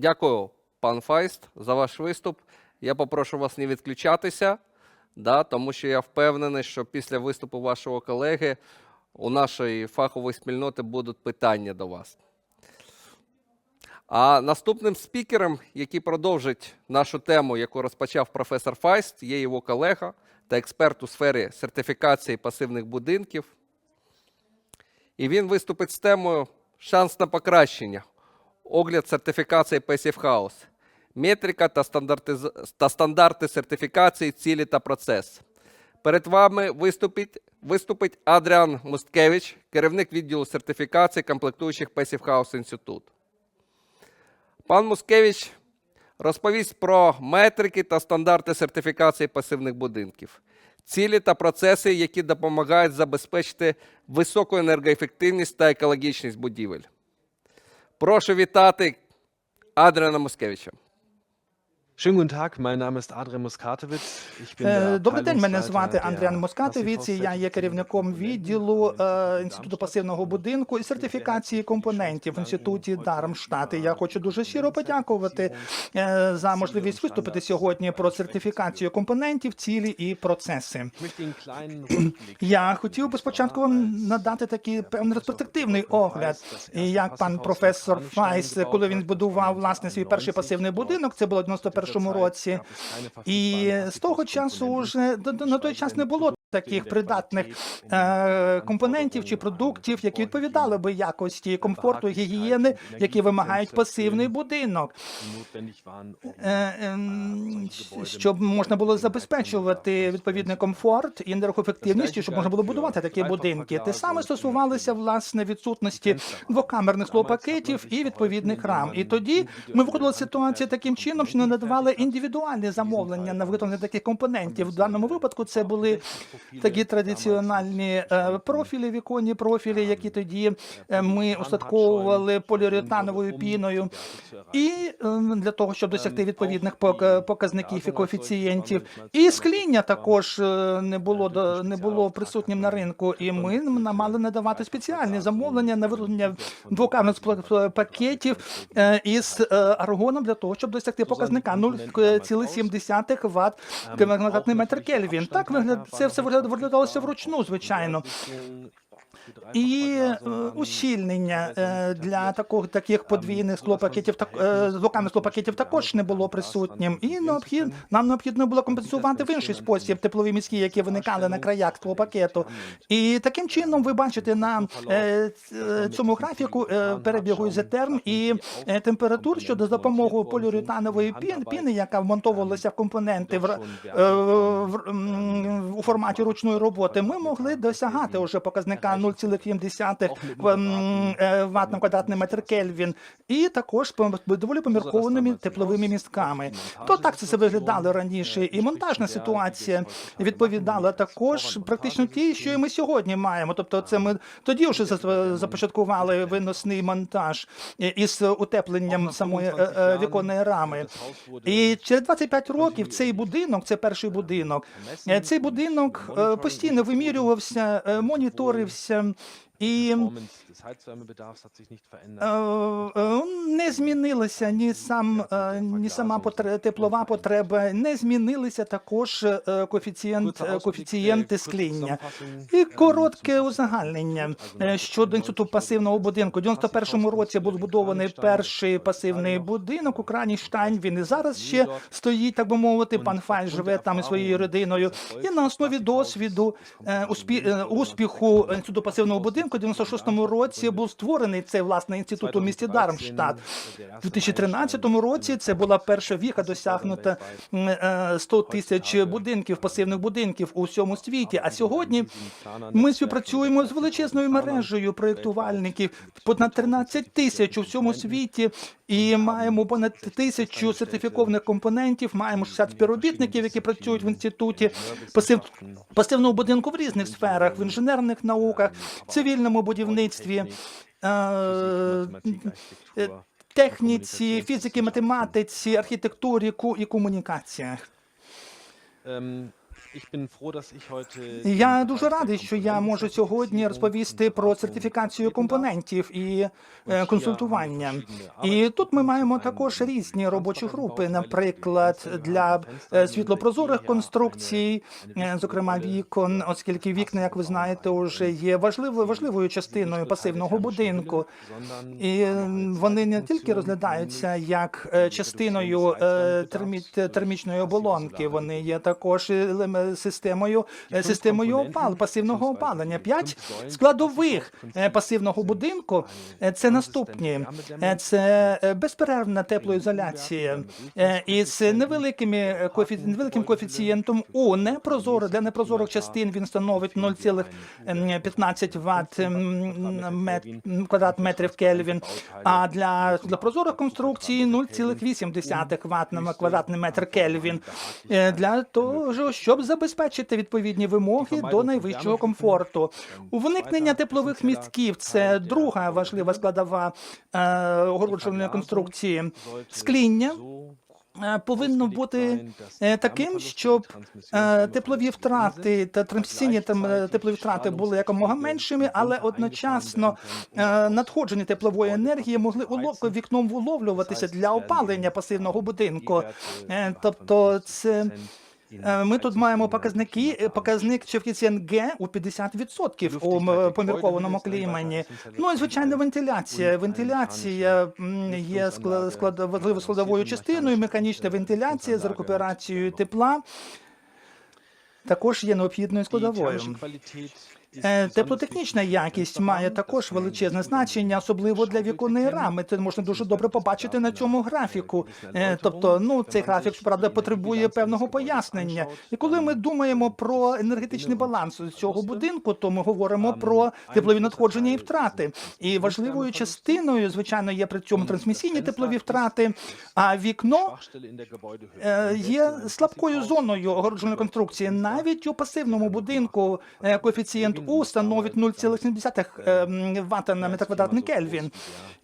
Дякую, пан Файст, за ваш виступ. Я попрошу вас не відключатися, да, тому що я впевнений, що після виступу вашого колеги у нашої фахової спільноти будуть питання до вас. А наступним спікером, який продовжить нашу тему, яку розпочав професор Файст, є його колега та експерт у сфері сертифікації пасивних будинків. І він виступить з темою Шанс на покращення. Огляд сертифікації Passive House. Метрика та, стандартиз... та стандарти сертифікації, цілі та процес. Перед вами виступить, виступить Адріан Мусткевич, керівник відділу сертифікації комплектуючих Passive House Інститут. Пан Мускевич розповість про метрики та стандарти сертифікації пасивних будинків, цілі та процеси, які допомагають забезпечити високу енергоефективність та екологічність будівель. Прошу вітати Адріана Мускевича. Schönen guten Tag, mein Name ist Adrian Muskatewitz. Добрий день, мене äh, звати Андріан der Я є керівником відділу інституту пасивного будинку і сертифікації компонентів в інституті Дармштати. Я хочу дуже щиро подякувати e, за можливість виступити сьогодні про сертифікацію компонентів, цілі і процеси. Я хотів би спочатку вам надати такий певний перспективний огляд, як пан професор Файс, коли він будував власне свій перший пасивний будинок, це було 91 2021 році, і з того часу вже на той час не було таких придатних е, компонентів чи продуктів, які відповідали би якості комфорту гігієни, які вимагають пасивний будинок. Е, ем, щоб можна було забезпечувати відповідний комфорт і енергоефективність, і щоб можна було будувати такі будинки. Те саме стосувалося власне відсутності двокамерних склопакетів і відповідних рам. І тоді ми виходили з ситуації таким чином, що не надавали індивідуальні замовлення на виготовлення таких компонентів. В даному випадку це були такі традиціональні е, профілі, віконні профілі, які тоді е, ми устатковували поліуретановою піною. І е, для того, щоб досягти відповідних показників і коефіцієнтів, і скління також е, не було не було присутнім на ринку. І ми мали надавати спеціальні замовлення на вироблення двокамерних пакетів е, із е, аргоном для того, щоб досягти показника 0,7 Вт квадратний метр Кельвін. Так вигляд це все виглядалося вручну, звичайно. І е, ущільнення е, для такого таких подвійних склопакетів так е, звуками склопакетів також не було присутнім. І необхід нам необхідно було компенсувати в інший спосіб теплові міські, які виникали на краях склопакету. І таким чином ви бачите на цьому графіку перебігу ізотерм і температур, що за допомогою поліуретанової піни, яка вмонтовувалася в компоненти в, е, в, у форматі ручної роботи, ми могли досягати уже показника 0,7 м, е, на квадратний метр Кельвін, і також доволі поміркованими тепловими містками. То так це все виглядало раніше, і монтажна ситуація відповідала також практично тій, що і ми сьогодні маємо. Тобто, це ми тоді вже за- започаткували виносний монтаж е, із утепленням самої е, е, віконної рами. І через 25 років цей будинок, це перший будинок, е, цей будинок е, постійно вимірювався, е, моніторився. um, І. Е, е, Не змінилася ні сам е, ні сама потре- теплова потреба, не змінилися також коефіцієнт коефіцієнти скління. І коротке узагальнення щодо інституту пасивного будинку. У 91-му році був збудований перший пасивний будинок у Краніштайн. Він і зараз ще стоїть, так би мовити. Пан Фаль живе там із своєю родиною. І на основі досвіду успі- успіху інституту пасивного будинку у 96-му році був створений цей власний інститут у місті Дармштадт. У 2013 році це була перша віха досягнута м, е, 100 тисяч будинків, пасивних будинків у всьому світі. А сьогодні ми співпрацюємо з величезною мережею проєктувальників, понад 13 тисяч у всьому світі, і маємо понад тисячу сертифікованих компонентів. Маємо 60 співробітників, які працюють в інституті пасив, пасивного будинку в різних сферах, в інженерних науках, цивільному будівництві. е, е, Техніці, фізики, математиці, архітектурі і комунікаціях. Я дуже радий, що я можу сьогодні розповісти про сертифікацію компонентів і е, консультування. І тут ми маємо також різні робочі групи, наприклад, для е, світлопрозорих конструкцій, е, зокрема вікон, оскільки вікна, як ви знаєте, вже є важливою важливою частиною пасивного будинку. І вони не тільки розглядаються як частиною термічної оболонки, вони є також елем- системою е, системою опал, пасивного опалення. П'ять складових е, пасивного будинку е, це наступні: Е, це е, безперервна теплоізоляція е, із невеликими е, невеликим коефіцієнтом у непрозоро для непрозорих частин він становить 0,15 Вт квадрат метрів Кельвін. А для, для прозорих конструкцій 0,8 Вт на квадратний метр Кельвін. Е, Для того, щоб забезпечити відповідні вимоги до найвищого комфорту. Уникнення теплових містків це друга важлива складова е, огороджувальної конструкції. Скління е, повинно бути е, таким, щоб теплові втрати та трансмісійні теплові втрати були якомога меншими, але одночасно е, надходження теплової енергії могли улов- вікном виловлюватися для опалення пасивного будинку. Тобто це. Е, Ми тут маємо показники, е, показник чефіцієнт коефіцієнт Г у 50% у поміркованому клімані. Ну і звичайно, вентиляція. Вентиляція є складовою складовою частиною. Механічна вентиляція з рекуперацією тепла також є необхідною складовою. Е, Теплотехнічна якість має також величезне значення, особливо для віконної рами. Це можна дуже добре побачити на цьому графіку. Е, Тобто, ну цей графік правда потребує певного пояснення. І коли ми думаємо про енергетичний баланс цього будинку, то ми говоримо про теплові надходження і втрати. І важливою частиною, звичайно, є при цьому трансмісійні теплові втрати. А вікно е, є слабкою зоною огородженої конструкції. Навіть у пасивному будинку коефіцієнт У становить 0,7 Вт на метр квадратний Кельвін.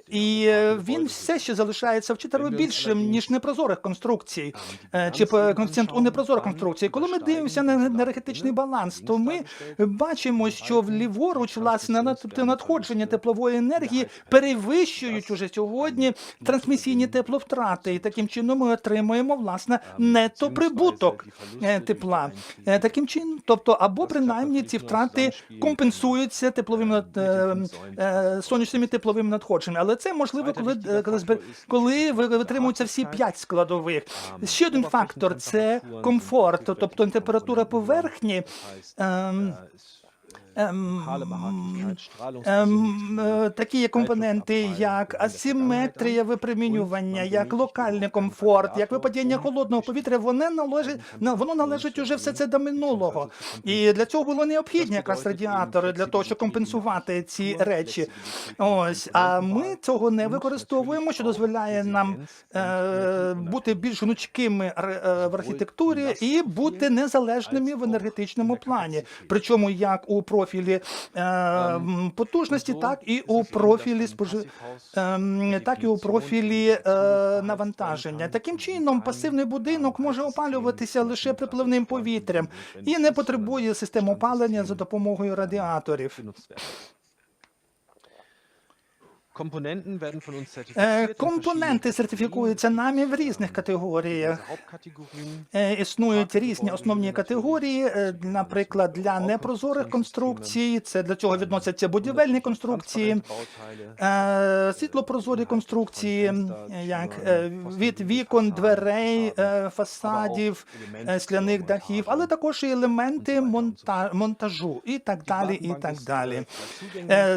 І е, він все ще залишається вчителю більшим ніж непрозорих конструкцій, е, чи коефіцієнт у непрозорих конструкцій. Коли ми дивимося на енергетичний баланс, то ми бачимо, що вліворуч власне над- надходження теплової енергії перевищують уже сьогодні трансмісійні тепловтрати, і таким чином ми отримуємо власне нетто прибуток е, тепла. Е, Таким чином, тобто, або принаймні ці втрати компенсуються тепловими над- е, е, сонячними тепловими надходженнями. Але це можливо, коли е, коли, коли ви- витримуються всі п'ять складових. Ще один фактор це комфорт, тобто температура поверхні. Ем, ем, е, такі компоненти, як асиметрія випромінювання, як локальний комфорт, як випадіння холодного повітря, вони належать на воно належить уже все це до минулого. І для цього було необхідні якраз радіатори для того, щоб компенсувати ці речі. Ось а ми цього не використовуємо, що дозволяє нам е, бути більш гнучкими е, в архітектурі і бути незалежними в енергетичному плані. Причому як у профілі е, потужності, так і у профілі спожи... ем, так і у профілі е, навантаження. Таким чином, пасивний будинок може опалюватися лише припливним повітрям і не потребує систем опалення за допомогою радіаторів. Компонenten werden von uns Е, zertifiziert. Компоненти сертифікуються нами в різних категоріях. Е, Існують різні основні категорії, е, наприклад, для непрозорих конструкцій. Це для цього відносяться будівельні конструкції, світлопрозорі конструкції, як від вікон, дверей, фасадів, скляних дахів, але також і елементи монтажу і так далі. І так далі.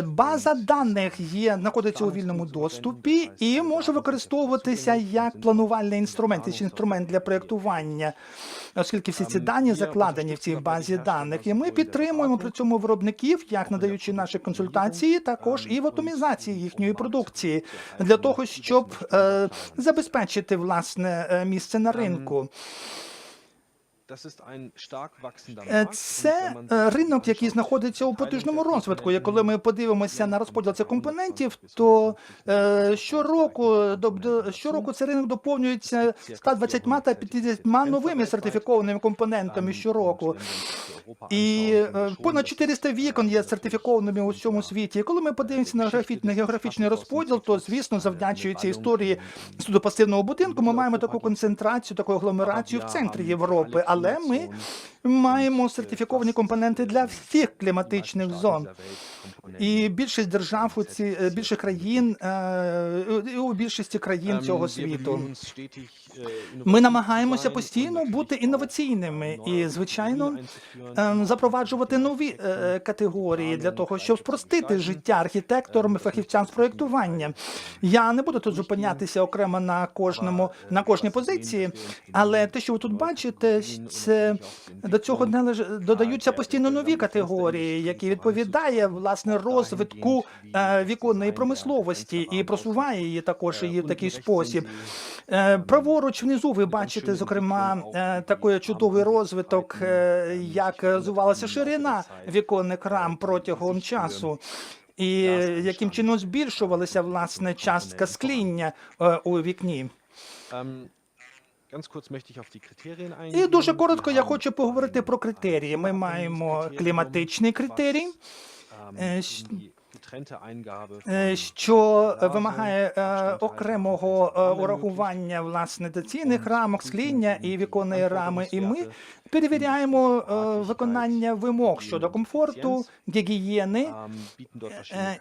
База даних є знаходиться у вільному доступі і може використовуватися як планувальний інструмент, чи інструмент для проєктування, оскільки всі ці дані закладені в цій базі даних. І ми підтримуємо при цьому виробників, як надаючи наші консультації, також і в оптимізації їхньої продукції для того, щоб е, забезпечити власне е, місце на ринку. Це wenn man е, ринок, який знаходиться у потужному розвитку. І коли ми подивимося на розподіл цих компонентів, то е, щороку, щороку цей ринок доповнюється 120 та 50 новими сертифікованими компонентами щороку. І е, понад 400 вікон є сертифікованими у всьому світі. І коли ми подивимося на графіт, на географічний розподіл, то звісно, завдячуючи історії судопасивного будинку, ми маємо таку концентрацію, таку агломерацію в центрі Європи. Але ми маємо сертифіковані компоненти для всіх кліматичних зон. І більшість держав у ці е, більше країн е, у більшості країн цього світу. Ми намагаємося постійно бути інноваційними і, звичайно, ем, запроваджувати нові е, категорії для того, щоб спростити життя архітекторам і фахівцям з проєктування. Я не буду тут зупинятися окремо на кожному на кожній позиції, але те, що ви тут бачите, це до цього не лише додаються постійно нові категорії, які відповідає власне розвитку е, віконної промисловості і просуває її також її в такий спосіб. Е, Праворуч внизу ви бачите, зокрема, е, такий чудовий розвиток, е, як розвивалася ширина віконних рам протягом часу. І яким чином збільшувалася власне частка скління е, у вікні. І дуже коротко я хочу поговорити про критерії. Ми маємо кліматичний критерій, що вимагає е, окремого е, урахування власне доцільних рамок, скління і віконної рами. І ми перевіряємо е, виконання вимог щодо комфорту, гігієни е,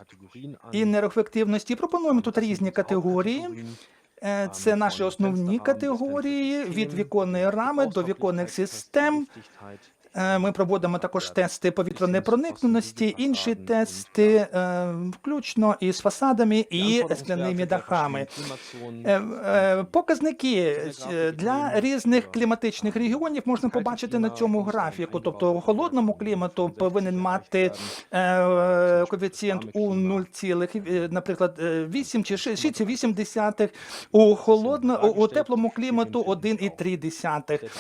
і енергоефективності. Пропонуємо тут різні категорії. Е, Це наші основні категорії від віконної рами до віконних систем. Е, Ми проводимо також тести повітряної проникненості, інші тести, е, включно із фасадами і скляними дахами. Е, Показники для різних кліматичних регіонів можна побачити на цьому графіку. Тобто у холодному клімату повинен мати коефіцієнт у 0, е, наприклад, е, 8 чи 6,8. У холодно у, теплому клімату 1,3.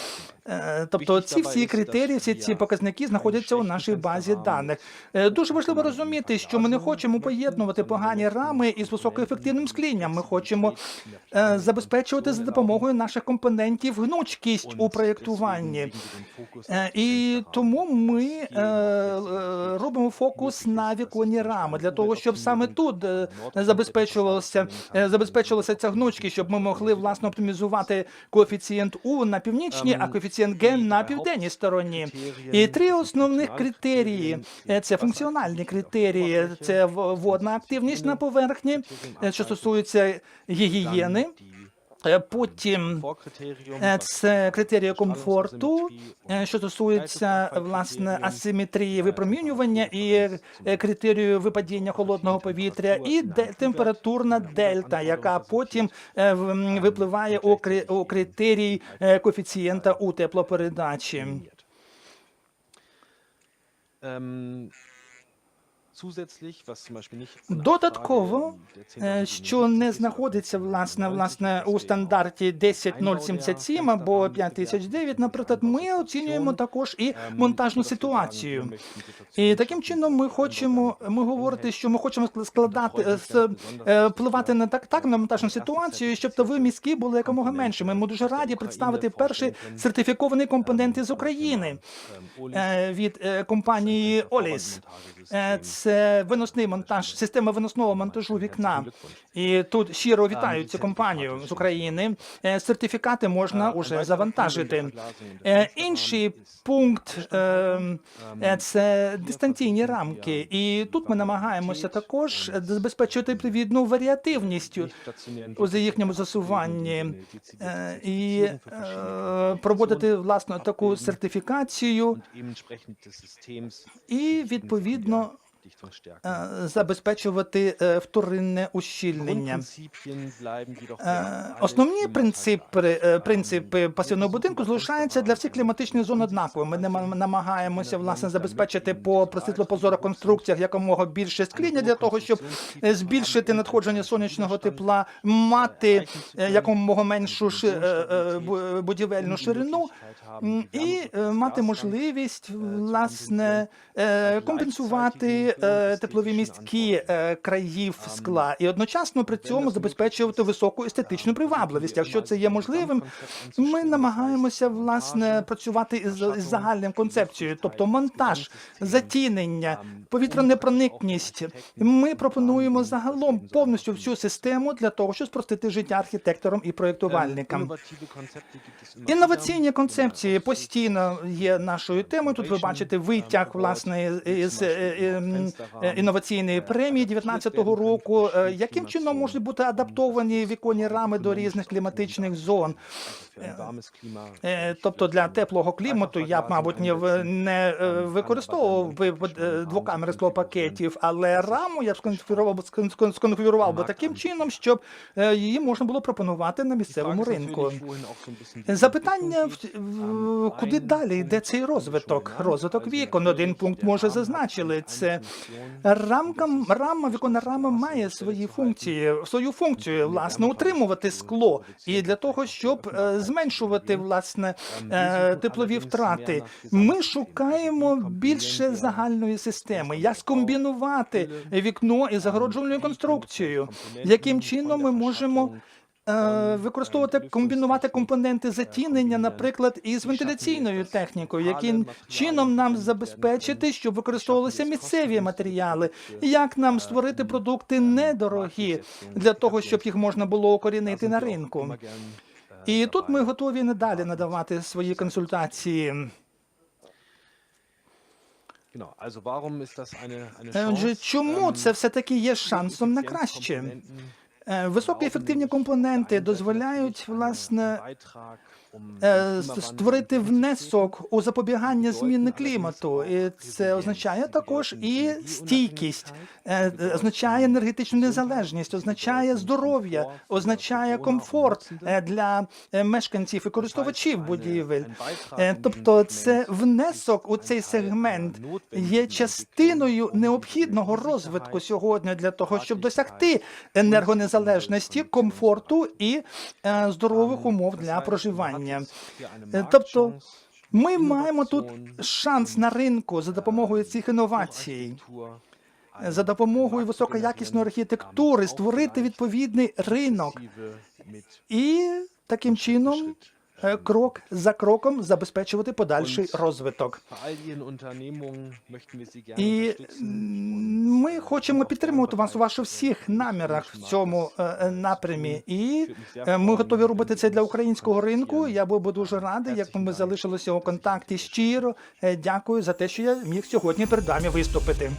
Е, Тобто ці всі критерії, всі ці показники знаходяться у нашій базі даних. Е, Дуже важливо розуміти, що ми не хочемо поєднувати погані рами із високоефективним склінням. Ми хочемо е, забезпечувати за допомогою наших компонентів гнучкість у проєктуванні. Е, І тому ми робимо фокус на віконні рами для того, щоб саме тут забезпечувалося забезпечувалася ця гнучкість, щоб ми могли власне оптимізувати коефіцієнт У на північній, а коефіцієнт Г на південній стороні. І три основних критерії це функціональні критерії, це водна активність на поверхні, е, що стосується гігієни. Е, Потім Е, Це критерії комфорту, що стосується власне асиметрії випромінювання і критерію випадіння холодного повітря, і температурна дельта, яка потім випливає у кри- критерій коефіцієнта у теплопередачі. ähm, Додатково, е, що не знаходиться власне власне у стандарті 10077 або 5009, наприклад, ми оцінюємо також і монтажну ситуацію. І таким чином ми хочемо, ми говорити, що ми хочемо складати е, впливати на так, так на монтажну ситуацію, щоб то мізки були якомога меншими. Ми дуже раді представити перший сертифікований компонент із України е, від компанії Оліс. Е, Це виносний монтаж, система виносного монтажу вікна. І тут щиро вітаю цю компанію з України. Е, Сертифікати можна уже завантажити. Е, Інший пункт е, е, це дистанційні рамки. І тут ми намагаємося також забезпечити відповідну варіативність у їхньому засуванні і проводити власне таку сертифікацію і відповідно забезпечувати е, вторинне ущільнення. Е, Основні принципи, е, принципи пасивного будинку залишаються для всіх кліматичних зон однаковими. Ми намагаємося власне забезпечити по просвітлопозорих конструкціях якомога більше скління для того, щоб е, збільшити надходження сонячного тепла, мати е, якомога меншу е, е, будівельну ширину. І е, мати можливість власне е, компенсувати е, теплові містки е, країв скла і одночасно при цьому забезпечувати високу естетичну привабливість. Якщо це є можливим, ми намагаємося власне працювати із, із загальним концепцією, тобто монтаж, затінення, повітрянепроникність. Ми пропонуємо загалом повністю всю систему для того, щоб спростити життя архітекторам і проєктувальникам. Інноваційні концепції постійно є нашою темою. Тут ви бачите витяг власне із е, е, е, інноваційної премії 19-го року. Е, Яким чином можуть бути адаптовані віконні рами до різних кліматичних зон? Е, Тобто для теплого клімату я б, мабуть, не, е, використовував би е, двокамери склопакетів, але раму я б сконфігурував, би- таким чином, щоб е, її можна було пропонувати на місцевому ринку. Запитання куди далі йде цей розвиток? Розвиток вікон. Один пункт hat зазначили. Це. Рамка, рама, віконна рама має свої функції, свою функцію, власне, утримувати скло і для того, щоб е, зменшувати власне е, теплові втрати. Ми шукаємо більше загальної системи, як скомбінувати вікно із загороджувальною конструкцією. Яким чином ми можемо використовувати комбінувати компоненти затінення, наприклад, із вентиляційною технікою, яким чином нам забезпечити, щоб використовувалися місцеві матеріали, як нам створити продукти недорогі для того, щоб їх можна було укорінити на ринку. І тут ми готові надалі надавати свої консультації. Е, Отже, чому Ähm, це все таки є шансом на краще? Е, Високоефективні компоненти дозволяють власне Е, Klimawandel створити внесок у запобігання зміни клімату. І це означає також і стійкість, е, е, означає енергетичну незалежність, означає здоров'я, означає комфорт е, для е, мешканців і користувачів будівель. Е, Тобто, це внесок у цей сегмент є частиною необхідного розвитку сьогодні для того, щоб досягти енергонезалежності, комфорту і е, здорових умов для проживання. Е, Тобто, ми маємо тут шанс на ринку за допомогою цих інновацій, за допомогою високоякісної архітектури створити відповідний ринок. і таким чином крок за кроком забезпечувати подальший розвиток. І ми хочемо підтримувати вас у ваших всіх намірах в цьому е, е, напрямі. І е, ми готові робити це для українського ринку. Я був би дуже радий, як ми залишилися у контакті щиро. Е, Дякую за те, що я міг сьогодні перед вами виступити.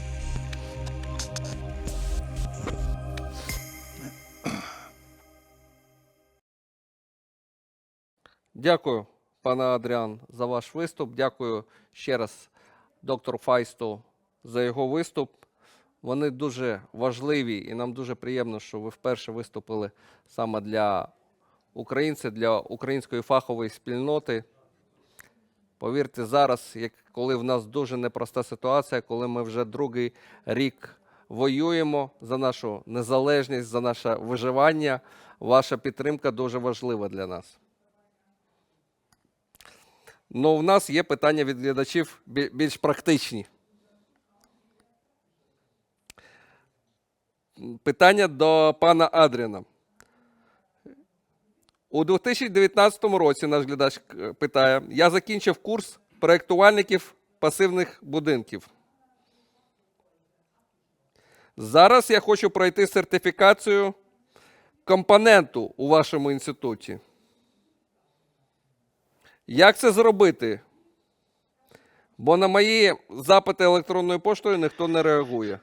Дякую, пане Адріан, за ваш виступ. Дякую ще раз доктору Файсту за його виступ. Вони дуже важливі, і нам дуже приємно, що ви вперше виступили саме для українців, для української фахової спільноти. Повірте, зараз, як коли в нас дуже непроста ситуація, коли ми вже другий рік воюємо за нашу незалежність, за наше виживання, ваша підтримка дуже важлива для нас. Ну, в нас є питання від глядачів більш практичні. Питання до пана Адріна. У 2019 році наш глядач е, питає: я закінчив курс проєктувальників пасивних будинків. Зараз я хочу пройти сертифікацію компоненту у вашому інституті. Як це зробити? Бо на мої запити електронною поштою ніхто не реагує.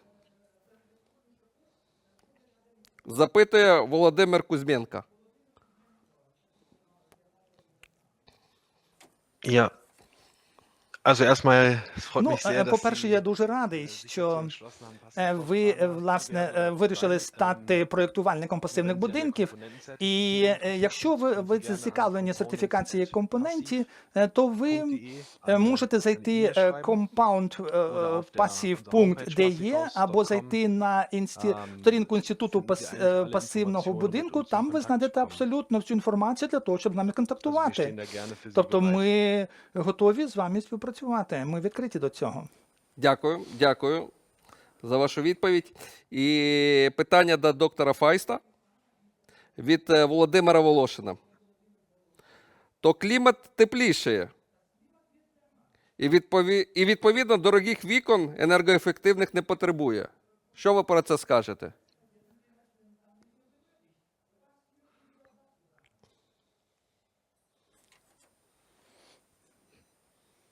Запитує Володимир Кузьменко. Ja, Ну, mich sehr, е, по-перше, я дуже радий, що е, ви, е, власне, вирішили ähm, стати проєктувальником пасивних будинків. І якщо ви, ви зацікавлені сертифікації компонентів, то ви можете зайти е, compound е, е, passive.de або зайти на інсті... сторінку інституту пас... пасивного будинку. Там ви знайдете абсолютно всю інформацію для того, щоб нами контактувати. Тобто ми готові з вами співпрацювати. Ми відкриті до цього. Дякую, дякую за вашу відповідь. І питання до доктора Файста від е, Володимира Волошина. То клімат теплішає. І відповідно дорогих вікон енергоефективних не потребує. Що ви про це скажете?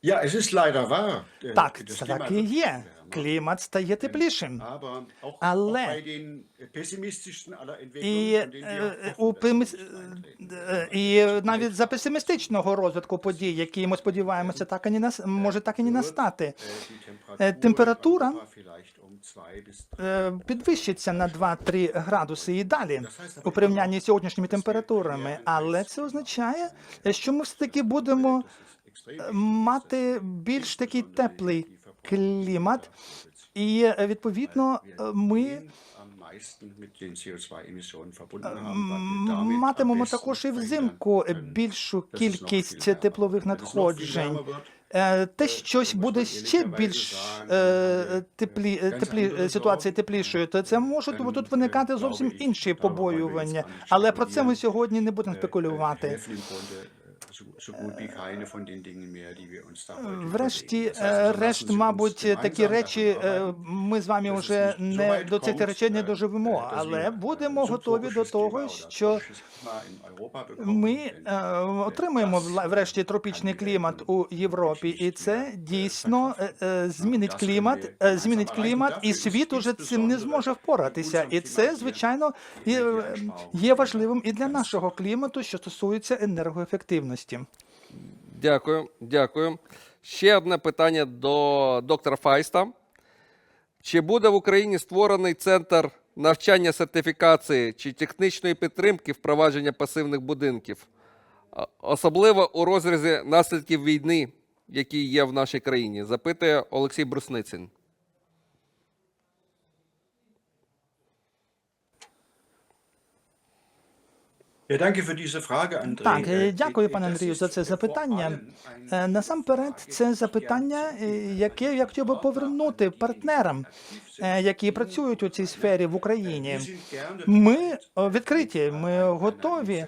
Ja, es ist leider wahr. Äh, Так, це так і є. Клімат стає теплішим. Але- den І, е, у nicht eintreten. е, і навіть за песимістичного розвитку подій, які ми сподіваємося, так і не нас може так і не настати. Äh, Е, температура um е, підвищиться на 2-3 градуси і далі у порівнянні з сьогоднішніми температурами. Але це означає, е, що ми все таки будемо е, мати більш такий теплий клімат, і е, відповідно е, ми am meisten mit den CO2-Emissionen verbunden haben, weil м, wir damit am матимемо також і взимку більшу кількість теплових надходжень. Е, Те, щось буде ще більш е, теплі, е, теплі е, ситуація теплішою, то це можуть тут виникати зовсім інші побоювання. Але про це ми сьогодні не будемо спекулювати. Heute Врешті, also, решт, мабуть, такі речі ми з вами вже не до цих речей не äh, доживемо, але äh, будемо готові до того, що ми отримаємо врешті тропічний клімат у Європі, і це дійсно змінить клімат, змінить клімат, і світ уже цим не зможе впоратися. І це, звичайно, є важливим і для нашого клімату, що стосується енергоефективності. Дякую, дякую. Ще одне питання до доктора Файста. Чи буде в Україні створений центр навчання сертифікації чи технічної підтримки впровадження пасивних будинків, особливо у розрізі наслідків війни, які є в нашій країні? Запитує Олексій Брусницин. Так, дякую, пане Андрію, за це запитання. Насамперед, це запитання, яке я хотів би повернути партнерам, які працюють у цій сфері в Україні. Ми е, відкриті, ми готові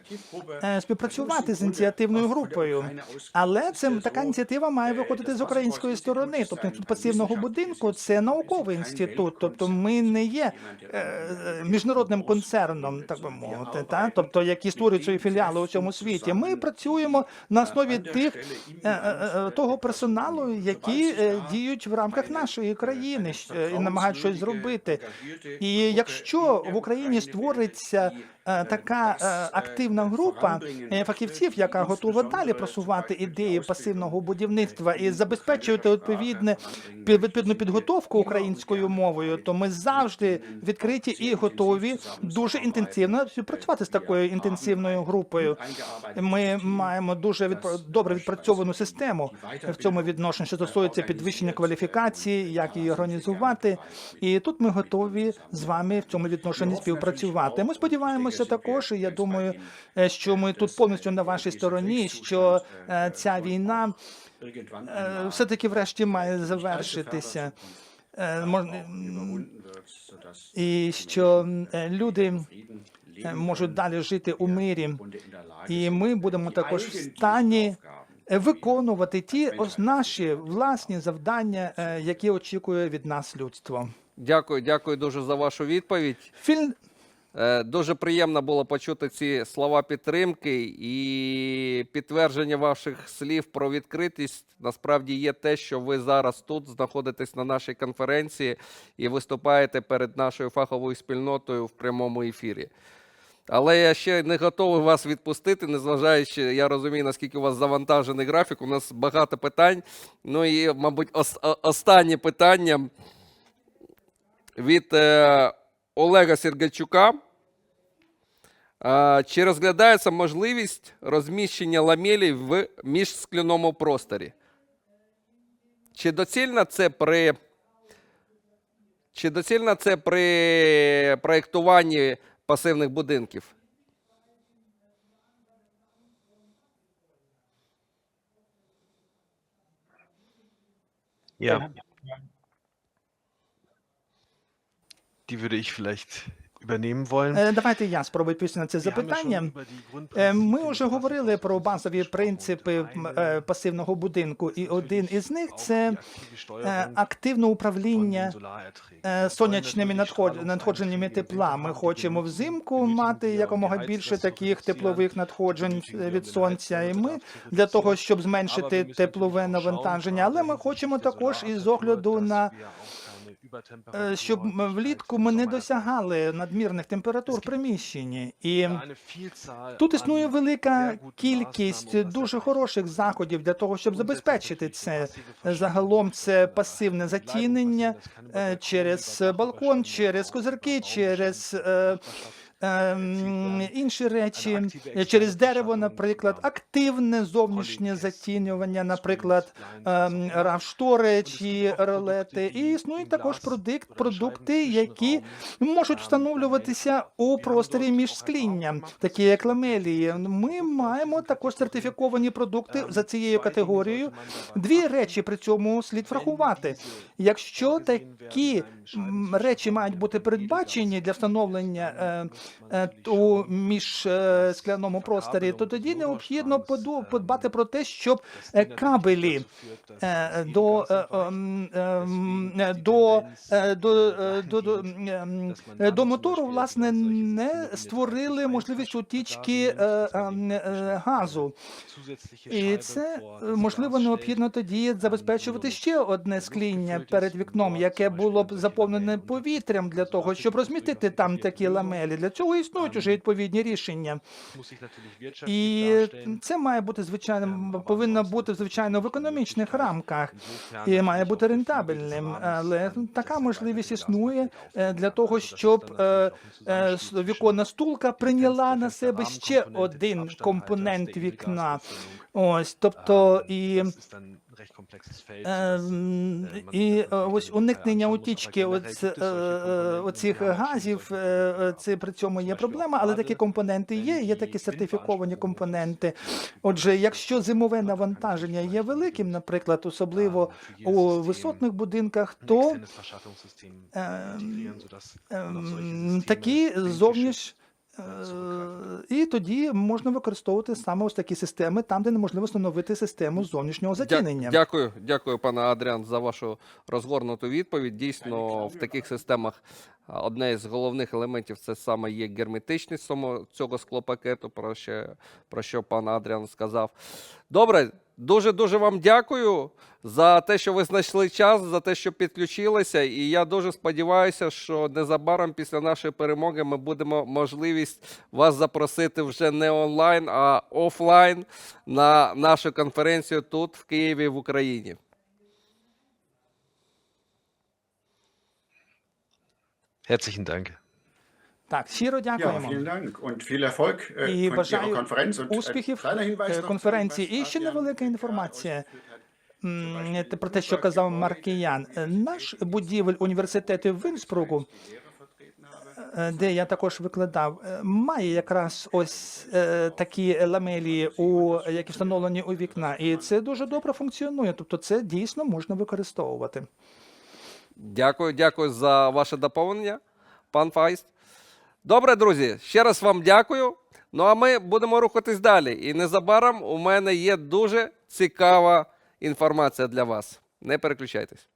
е, співпрацювати з ініціативною групою, але це така ініціатива має виходити з української сторони. Тобто інститут пасивного будинку це науковий інститут. Тобто ми не є е, міжнародним концерном, так би мовити, та тобто які створюють свої філіали у цьому світі. Ми працюємо на основі тих е, е, е, того персоналу, які е, діють в рамках нашої країни е, і намагаються щось зробити. І якщо в Україні створиться така е, активна група е, фахівців, яка готова далі просувати ідеї пасивного будівництва і забезпечувати відповідне відповідну підготовку українською мовою, то ми завжди відкриті і готові дуже інтенсивно співпрацювати з такою інтенсивною групою. Ми маємо дуже відпра- добре відпрацьовану систему в цьому відношенні, що стосується підвищення кваліфікації, як її організувати. І тут ми готові з вами в цьому відношенні співпрацювати. Ми сподіваємося також, я думаю, е, що ми тут повністю на вашій стороні, що е, ця війна е, все-таки врешті має завершитися. Е, І що е, люди е, можуть далі жити у мирі, і ми будемо також в стані е, виконувати ті ось наші власні завдання, е, які очікує від нас людство. Дякую, дякую дуже за вашу відповідь. Фільм Е, Дуже приємно було почути ці слова підтримки і підтвердження ваших слів про відкритість. Насправді є те, що ви зараз тут знаходитесь на нашій конференції і виступаєте перед нашою фаховою спільнотою в прямому ефірі. Але я ще не готовий вас відпустити, незважаючи, я розумію, наскільки у вас завантажений графік. У нас багато питань. Ну і, мабуть, останнє питання від е, Олега Сергачука. Чи розглядається можливість розміщення ламелей в міжскляному просторі? Чи доцільно це при чи доцільно це при проєктуванні пасивних будинків? Ja. Die würde ich vielleicht. Е, Давайте я спробую відповісти на це запитання. Е, Ми вже говорили про базові принципи е, пасивного будинку, і один із них це е, активне управління е, сонячними надходженнями тепла. Ми хочемо взимку мати um якомога більше таких теплових надходжень um від сонця. І ми для того, щоб зменшити теплове навантаження. Але ми хочемо також із огляду на е, щоб влітку ми не досягали надмірних температур в приміщенні. І Тут існує велика кількість um дуже хороших заходів для того, щоб забезпечити це. Загалом це пасивне äh, затінення е, через балкон, через козирки, через е, ем, інші речі, е, через дерево, наприклад, активне зовнішнє затінювання, наприклад, ем, равштори чи ролети. І існують також oder продукти, які можуть ähm, встановлюватися у просторі між склінням, такі як ламелії. Ми маємо також сертифіковані продукти Ähm, за цією категорією. Дві речі при цьому слід врахувати. Якщо такі речі мають бути передбачені для встановлення у міжскляному просторі, то тоді необхідно подбати про те, щоб е, кабелі е, до, е, ем, ем, е, до, е, до, е, до, ем, е, до мотору власне не створили можливість утічки е, ем, е, газу. І це е, можливо необхідно тоді забезпечувати ще одне скління перед вікном, яке було б заповнене повітрям для того, щоб розмістити там такі ламелі. Для цього існують уже відповідні рішення. І це має бути звичайно повинно бути звичайно в економічних рамках і має бути рентабельним. Але така можливість існує для того, щоб віконна стулка прийняла на себе ще один компонент вікна. Ось, тобто і. Ем, І е, ось уникнення утічки оць, е, е, оцих газів, це при цьому є проблема, але такі компоненти є, є такі сертифіковані компоненти. Отже, якщо зимове навантаження є великим, наприклад, особливо у висотних будинках, то ем, такі зовніш. Е, І тоді можна використовувати саме ось такі системи, там, де неможливо встановити систему зовнішнього затінення. Дякую, дякую, пане Адріан, за вашу розгорнуту відповідь. Дійсно, в таких системах одне із головних елементів це саме є герметичність цього склопакету, про що, про що пан Адріан сказав. Добре, дуже дуже вам дякую за те, що ви знайшли час, за те, що підключилися. І я дуже сподіваюся, що незабаром після нашої перемоги ми будемо можливість вас запросити вже не онлайн, а офлайн на нашу конференцію тут, в Києві, в Україні. Herzlichen Dank. Так, щиро дякуємо. vielen Dank und viel Erfolg äh, І бажаю Konferenz. Und ein успіхів kleiner Hinweis е, noch, конференції. І ще невелика інформація про те, що казав Маркіян. Наш будівель університету в Вінсбруку, е, де я також викладав, е, має якраз ось такі ламелі, у які встановлені у вікна, і це дуже добре функціонує. Тобто, це дійсно можна використовувати. Дякую, дякую за ваше доповнення, пан Файст. Добре, друзі, ще раз вам дякую. Ну а ми будемо рухатись далі. І незабаром у мене є дуже цікава інформація для вас. Не переключайтесь.